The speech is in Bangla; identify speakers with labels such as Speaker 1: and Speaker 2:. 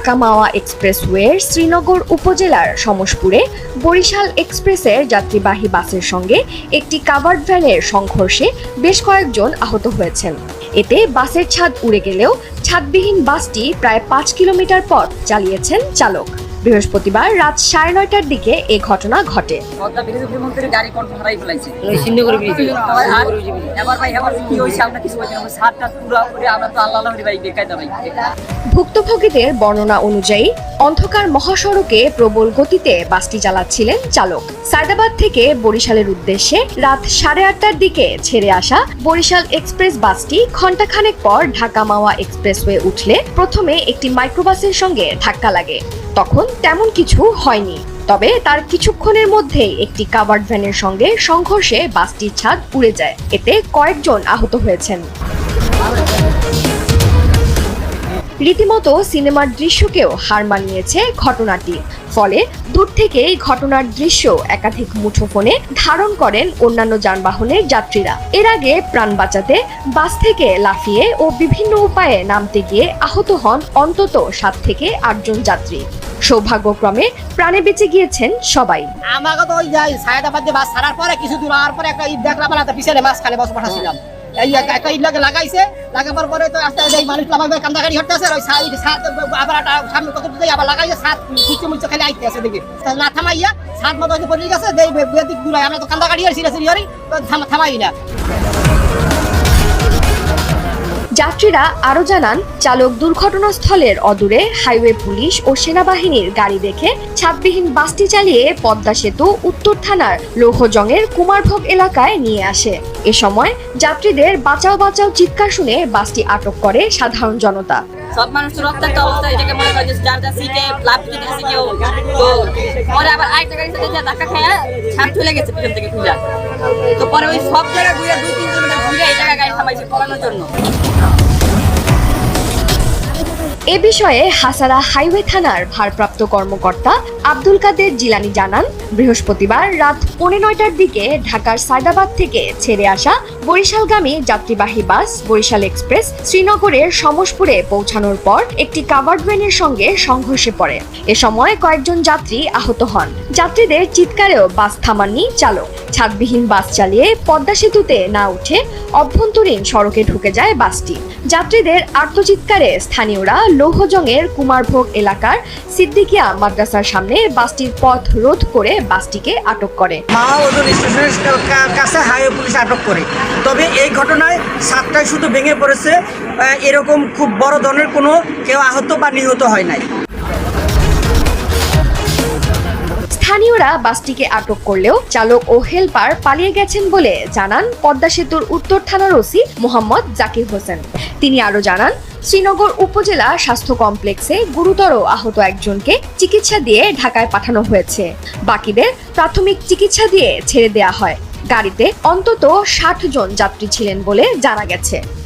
Speaker 1: ঢাকা এক্সপ্রেসওয়ের শ্রীনগর উপজেলার সমসপুরে বরিশাল এক্সপ্রেসের যাত্রীবাহী বাসের সঙ্গে একটি কাভার্ড ভ্যানের সংঘর্ষে বেশ কয়েকজন আহত হয়েছেন। এতে বাসের ছাদ উড়ে গেলেও ছাদবিহীন বাসটি প্রায় পাঁচ কিলোমিটার পথ চালিয়েছেন চালক। বৃহস্পতিবার রাত সাড়ে নয়টার দিকে এ ঘটনা ঘটে।
Speaker 2: পদ্মা ব্রিজের উপরে মন্ত্রী গাড়ি কন্ট্রোল হারাই ফেলাইছে।
Speaker 3: সিন্ধুগুড়ি ব্রিজ
Speaker 2: আর এবার ভাই এবার কি হয়েছে আমরা কিছু বলছি না। সাতটা পুরো করে আমরা তো আল্লাহ আল্লাহ ভাই বেকায়দা ভাই।
Speaker 1: ভুক্তভোগীদের বর্ণনা অনুযায়ী অন্ধকার মহাসড়কে প্রবল গতিতে বাসটি চালাচ্ছিলেন চালক। সায়দাবাদ থেকে বরিশালের উদ্দেশ্যে রাত সাড়ে আটটার দিকে ছেড়ে আসা বরিশাল এক্সপ্রেস বাসটি ঘণ্টাখানেক পর ঢাকা মাওয়া এক্সপ্রেসওয়ে উঠলে প্রথমে একটি মাইক্রোবাসের সঙ্গে ধাক্কা লাগে। তখন তেমন কিছু হয়নি। তবে তার কিছুক্ষণের মধ্যেই একটি কাভার্ড ভ্যানের সঙ্গে সংঘর্ষে বাসটির ছাদ উড়ে যায়। এতে কয়েকজন আহত হয়েছেন। রীতিমতো সিনেমার দৃশ্যকেও হার মানিয়েছে ঘটনাটি। ফলে দূর থেকেই ঘটনার দৃশ্য একাধিক মুঠোফোনে ধারণ করেন অন্যান্য যানবাহনের যাত্রীরা। এর আগে প্রাণ বাঁচাতে, বাস থেকে লাফিয়ে ও বিভিন্ন উপায়ে নামতে গিয়ে আহত হন অন্তত সাত থেকে আটজন যাত্রী। সৌভাগ্যক্রমে প্রাণে বেঁচে গিয়েছেন সবাই।
Speaker 3: আমাকে তো ওই যাই বাস ছাড়ার পরে কিছু দূর পরে একটা ঈদ দেখলাম পিছনে বসে পাঠাচ্ছিলাম লাগাইছে, লাগাবার পরে তো আস্তে আস্তে মানুষ হতে আর ওই সাইড আবার সামনে কত আবার লাগাইছে, সাত কুচে মুচে খালি আইতে দেখি। না থামাইয়া, সাত মতো পড়ে গেছে, দেই দূরে আমরা তো কান্দাকাটি আর সিরিয়াস থামাই না।
Speaker 1: যাত্রীরা আরও জানান, চালক দুর্ঘটনাস্থলের অদূরে হাইওয়ে পুলিশ ও সেনাবাহিনীর গাড়ি দেখে ছাদবিহীন বাসটি চালিয়ে পদ্মা সেতু উত্তর থানার লৌহজংয়ের কুমারভোগ এলাকায় নিয়ে আসে। এ সময় যাত্রীদের বাঁচাও বাঁচাও চিৎকার শুনে বাসটি আটক করে সাধারণ জনতা।
Speaker 2: সব মানুষ রক্তাক্ত অবস্থা এটাকে মনে করে যার যার সিটে লাভ দিতে গেছে কেউ, তো পরে আবার আরেকটা গাড়ির সাথে যা ধাক্কা খায় ছাপ চলে গেছে পিছন থেকে খুঁজা। তো পরে ওই সব জায়গা ঘুরে দুই, তিন কিলোমিটার ঘুরে এই জায়গায় গাড়ি থামাইছে পড়ানোর জন্য।
Speaker 1: এ বিষয়ে হাসারা হাইওয়ে থানার ভারপ্রাপ্ত কর্মকর্তা আব্দুল কাদের জিলানি জানান, বৃহস্পতিবার রাত পৌনে নয়টার দিকে ঢাকার সায়দাবাদ থেকে ছেড়ে আসা বরিশালগামী যাত্রীবাহী বাস বরিশাল এক্সপ্রেস শ্রীনগরের সমসপুরে পৌঁছানোর পর একটি কাভার্ড ভ্যানের সঙ্গে সংঘর্ষে পড়ে। এ সময় কয়েকজন যাত্রী আহত হন। যাত্রীদের চিৎকারেও বাস থামাননি চালক। ছাদবিহীন বাস চালিয়ে পদ্মা সেতুতে না উঠে অভ্যন্তরীণ সড়কে ঢুকে যায় বাসটি। যাত্রীদের আর্তচিৎকারে স্থানীয়রা লৌহজংয়ের কুমারভোগ এলাকার সিদ্দিকিয়া মাদ্রাসার সামনে বাসটির পথ রোধ করে বাসটিকে আটক করে।
Speaker 4: মা ওজন স্টেশনের কাছে হাইওয়ে পুলিশ আটক করে। তবে এই ঘটনায় সাতটায় শুধু ভেঙে পড়েছে এরকম খুব বড় ধরনের কোনো কেউ আহত বা নিহত হয় নাই।
Speaker 1: স্থানীয়রা বাসটিকে আটক করলেও চালক ও হেলপার পালিয়ে গেছেন বলে জানান পদ্মা সেতুর উত্তর থানার ওসি মোহাম্মদ জাকির হোসেন। তিনি আরও জানান, শ্রীনগর উপজেলা স্বাস্থ্য কমপ্লেক্সে গুরুতর আহত একজনকে চিকিৎসা দিয়ে ঢাকায় পাঠানো হয়েছে। বাকিদের প্রাথমিক চিকিৎসা দিয়ে ছেড়ে দেয়া হয়। গাড়িতে অন্তত ষাট জন যাত্রী ছিলেন বলে জানা গেছে।